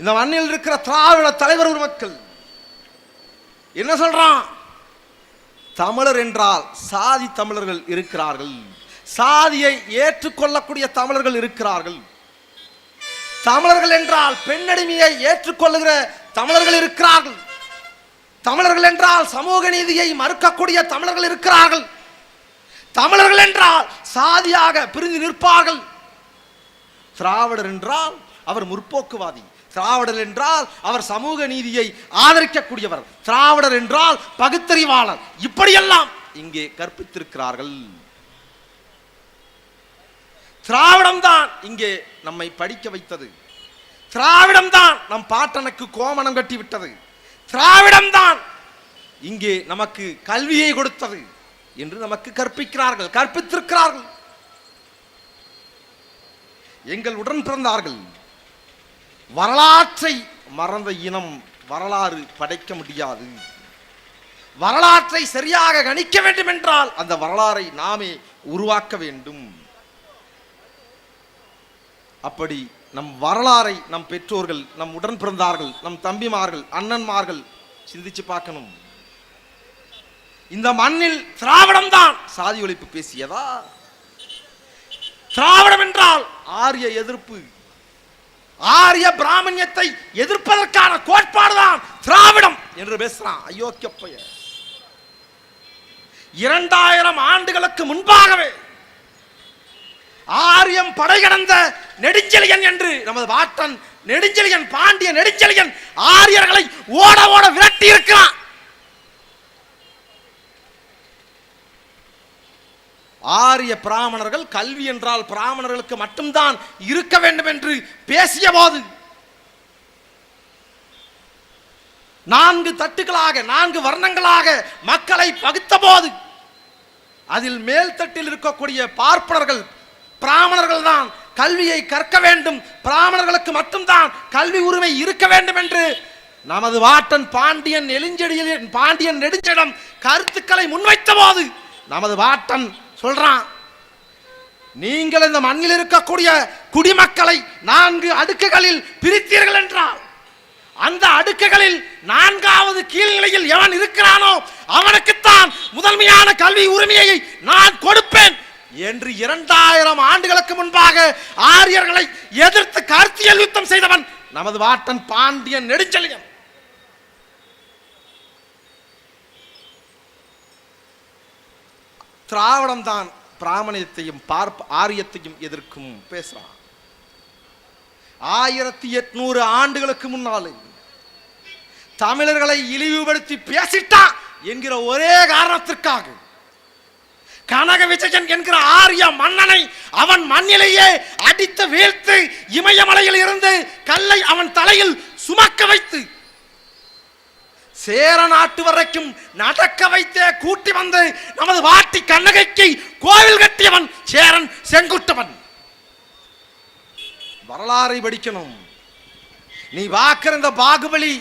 இந்த மண்ணில் இருக்கிற திராவிட தலைவர் ஒரு மக்கள். என்ன சொல்றான்? தமிழர் என்றால் சாதி தமிழர்கள் இருக்கிறார்கள். சாதியை ஏற்றுக்கொள்ளக்கூடிய தமிழர்கள் இருக்கிறார்கள். தமிழர்கள் என்றால் பெண்ணடிமையை ஏற்றுக்கொள்ளுகிற தமிழர்கள் இருக்கிறார்கள். தமிழர்கள் என்றால் சமூக நீதியை மறுக்கக்கூடிய தமிழர்கள் இருக்கிறார்கள். தமிழர்கள் என்றால் சாதியாக பிரிந்து நிற்பார்கள். திராவிடர் என்றால் அவர் முற்போக்குவாதி. திராவிடர் என்றால் அவர் சமூக நீதியை ஆதரிக்கக்கூடியவர். திராவிடர் என்றால் பகுத்தறிவாளர். இப்படியெல்லாம் இங்கே கற்பித்திருக்கிறார்கள். திராவிடம் தான் இங்கே நம்மை படிக்க வைத்தது. திராவிடம் தான் நம் பாட்டனுக்கு கோமணம் கட்டி விட்டது திராவிடம் தான் இங்கே நமக்கு கல்வியை கொடுத்தது என்று நமக்கு கற்பிக்கிறார்கள் கற்பித்திருக்கிறார்கள். எங்கள் உடன் பிறந்தார்கள். வரலாற்றை மறந்த இனம் வரலாறு படைக்க முடியாது. வரலாற்றை சரியாக கணிக்க வேண்டும் என்றால் அந்த வரலாறை நாமே உருவாக்க வேண்டும். அப்படி நம் வரலாறை நம் பெற்றோர்கள் நம் உடன் பிறந்தார்கள் நம் தம்பிமார்கள் அண்ணன்மார்கள் சிந்திச்சு பார்க்கணும். இந்த மண்ணில் திராவிடம் தான் சாதி ஒழிப்பு பேசியதா? திராவிடம் என்றால் ஆரிய எதிர்ப்பு ஆரிய பிராமணியத்தை எதிர்ப்பதற்கான கோட்பாடுதான் திராவிடம் என்று பேசுறான் அயோக்கிய இரண்டாயிரம் ஆண்டுகளுக்கு முன்பாகவே ஆரியம் படைகடந்த நெடுஞ்செழியன் என்று நமது வாட்டன் நெடுஞ்செழியன் பாண்டிய நெடுஞ்செழியன் ஆரியர்களை ஓட ஓட விரட்டி இருக்கிறான் ஆரிய பிராமணர்கள் கல்வி என்றால் பிராமணர்களுக்கு மட்டும்தான் இருக்க வேண்டும் என்று பேசிய போது நான்கு தட்டுகளாக நான்கு வர்ணங்களாக மக்களை பகுத்த போது அதில் மேல் தட்டில் இருக்கக்கூடிய பார்ப்பனர்கள் பிராமணர்கள் தான் கல்வியை கற்க வேண்டும். பிராமணர்களுக்கு மட்டும்தான் கல்வி உரிமை இருக்க வேண்டும் என்று நமது வாட்டன் பாண்டியன் எலிஞ்செடியில் பாண்டியன் நெடுஞ்செடம் கருத்துக்களை முன்வைத்த போது நமது வாட்டன் சொல்றான். நீங்கள் இந்த மண்ணில் இருக்கக்கூடிய குடிமக்களை நான்கு அடுக்குகளில் பிரித்தீர்கள் என்றால் அந்த அடுக்குகளில் நான்காவது கீழ்நிலையில் எவன் இருக்கிறானோ அவனுக்குத்தான் முதன்மையான கல்வி உரிமையை நான் கொடுப்பேன் என்று இரண்டாயிரம் ஆண்டுகளுக்கு முன்பாக ஆரியர்களை எதிர்த்து கருத்தியல் யுத்தம் செய்தவன் நமது வாட்டன் பாண்டியன் நெடுஞ்செழியன். திராவிடம் தான் பிராமணியத்தையும் பார்ப்ப ஆரியத்தையும் எதிர்க்கும் பேசுறான். ஆயிரத்தி எட்நூறு ஆண்டுகளுக்கு முன்னாலே தமிழர்களை இழிவுபடுத்தி பேசிட்டான் என்கிற ஒரே காரணத்திற்காக கனக விஜயன் என்கிற ஆரிய மன்னனை அவன் மண்ணிலேயே அடித்து வீழ்த்து இமயமலையில் இருந்து கல்லை அவன் தலையில் சுமக்க வைத்து சேர நாட்டு வரைக்கும் நடக்க வைத்தே கூட்டி வந்து நமது வாட்டி கண்ணகைக்கு கோவில் கட்டியவன் சேரன் செங்குட்டவன். வரலாறை படிக்கணும். நீ பார்க்கிற இந்த பாகுபலி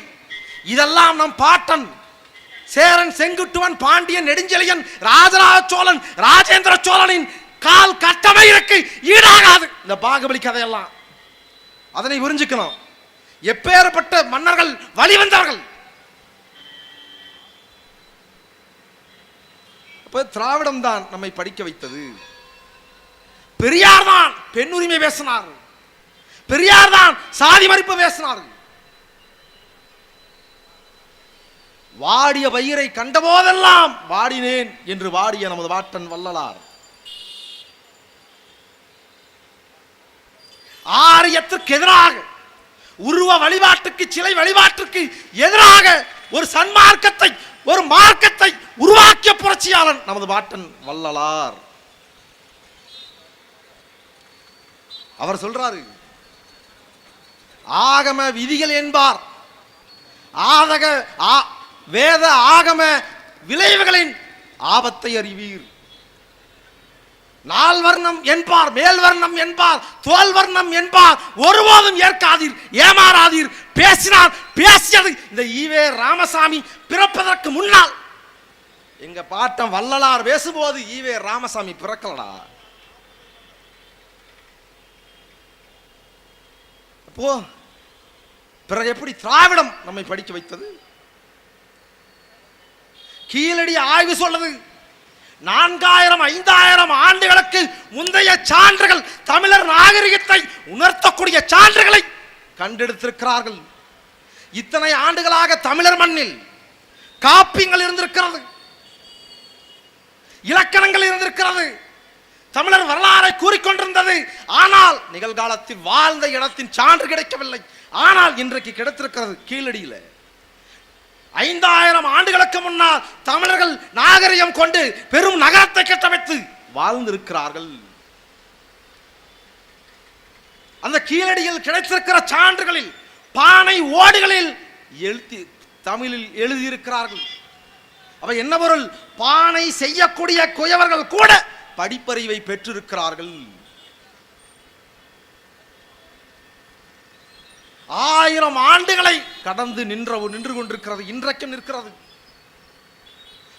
இதெல்லாம் நம் பாட்டன். சேரன் செங்குட்டுவன் பாண்டியன் நெடுஞ்செழியன் ராஜராஜ சோழன் ராஜேந்திர சோழனின் கால் கட்டமைக்கு ஈடாகாது. இந்த பாகுபலி கதையெல்லாம். அதனை புரிஞ்சுக்கணும். எப்பேற்பட்ட மன்னர்கள் வழிவந்தார்கள் அப்போ திராவிடம் தான் நம்மை படிக்க வைத்தது. பெரியார் தான் பெண் உரிமை பேசினார் பெரியார் தான் சாதி மறுப்பு பேசினார் வாடிய பயிரை கண்டபோதெல்லாம் வாடினேன் என்று வாடிய நமது வாட்டன் வள்ளலார். ஆரியத்திற்கு எதிராக உருவ வழிபாட்டுக்கு சிலை வழிபாட்டுக்கு எதிராக ஒரு சன்மார்க்கத்தை ஒரு மார்க்கத்தை உருவாக்கிய புரட்சியாளன் நமது பாட்டன் வள்ளலார். அவர் சொல்றாரு ஆகம விதிகள் என்பார். ஆதக வேத ஆகம விளைவுகளின் ஆபத்தை அறிவீர். நால் வர்ணம் என்பார் மேல் வர்ணம் என்பார் தோல் வர்ணம் என்பார். ஒருபோதும் ஏற்காதீர் ஏமாறாதீர். பேசினார் பேசியது இந்த ஈவே ராமசாமி பிறப்பதற்கு முன்னால். எங்க பாட்டம் வள்ளலார் பேசும்போது ஈவே ராமசாமி பிறக்கலடா. அப்போ பிறகு எப்படி திராவிடம் நம்மை படிக்க வைத்தது? கீழடி ஆய்வு சொல்லுது நான்காயிரம் ஐந்தாயிரம் ஆண்டுகளுக்கு முந்தைய சான்றுகள் தமிழர் நாகரிகத்தை உணர்த்தக்கூடிய சான்றுகளை கண்டெடுத்திருக்கிறார்கள். இத்தனை ஆண்டுகளாக தமிழர் மண்ணில் காப்பியங்கள் இருந்திருக்கிறது. இலக்கணங்கள் இருந்திருக்கிறது. தமிழர் வரலாறை கூறிக்கொண்டிருந்தது. ஆனால் நிகழ்காலத்தில் வாழ்ந்த இடத்தின் சான்று கிடைக்கவில்லை. ஆனால் இன்றைக்கு கிடைத்திருக்கிறது கீழடியில. ஐந்தாயிரம் ஆண்டுகளுக்கு முன்னால் தமிழர்கள் நாகரிகம் கொண்டு பெரும் நகரத்தை கட்டமைத்து வாழ்ந்திருக்கிறார்கள். அந்த கீழடியில் கிடைத்திருக்கிற சான்றுகளில் பானை ஓடுகளில் எழுதி தமிழில் எழுதியிருக்கிறார்கள். அவ என்ன பொருள்? பானை செய்யக்கூடிய குயவர்கள் கூட படிப்பறிவை பெற்றிருக்கிறார்கள். ஆயிரம் ஆண்டுகளை கடந்து நின்ற நின்று கொண்டிருக்கிறது இன்றைக்கும் நிற்கிறது.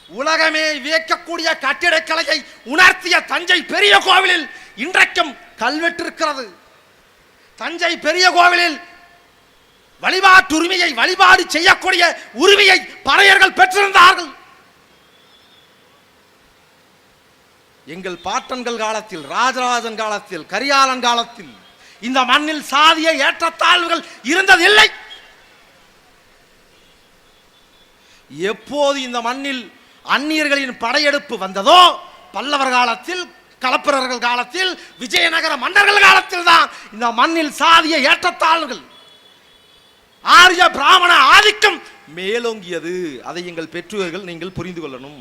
உலகமே வியக்கக்கூடிய கட்டிடக்கலையை உணர்த்திய தஞ்சை பெரிய கோவிலில் இன்றைக்கும் கல்வெட்டிருக்கிறது. தஞ்சை பெரிய கோவிலில் வழிபாட்டு உரிமையை வழிபாடு செய்யக்கூடிய உரிமையை பறையர்கள் பெற்றிருந்தார்கள். எங்கள் பாட்டன்கள் காலத்தில் ராஜராஜன் காலத்தில் கரியாலன் காலத்தில் இந்த மண்ணில் சாதிய ஏற்றத்தாழ்வுகள் இருந்ததில்லை. எப்போது இந்த மண்ணில் அந்நியர்களின் படையெடுப்பு வந்ததோ பல்லவர் காலத்தில் களப்பிரர்கள் காலத்தில் விஜயநகர மன்னர்கள் காலத்தில் தான் இந்த மண்ணில் சாதிய ஏற்றத்தாழ்வுகள் ஆரிய பிராமண ஆதிக்கம் மேலோங்கியது. அதை எங்கள் பெற்றோர்கள் நீங்கள் புரிந்து கொள்ளணும்.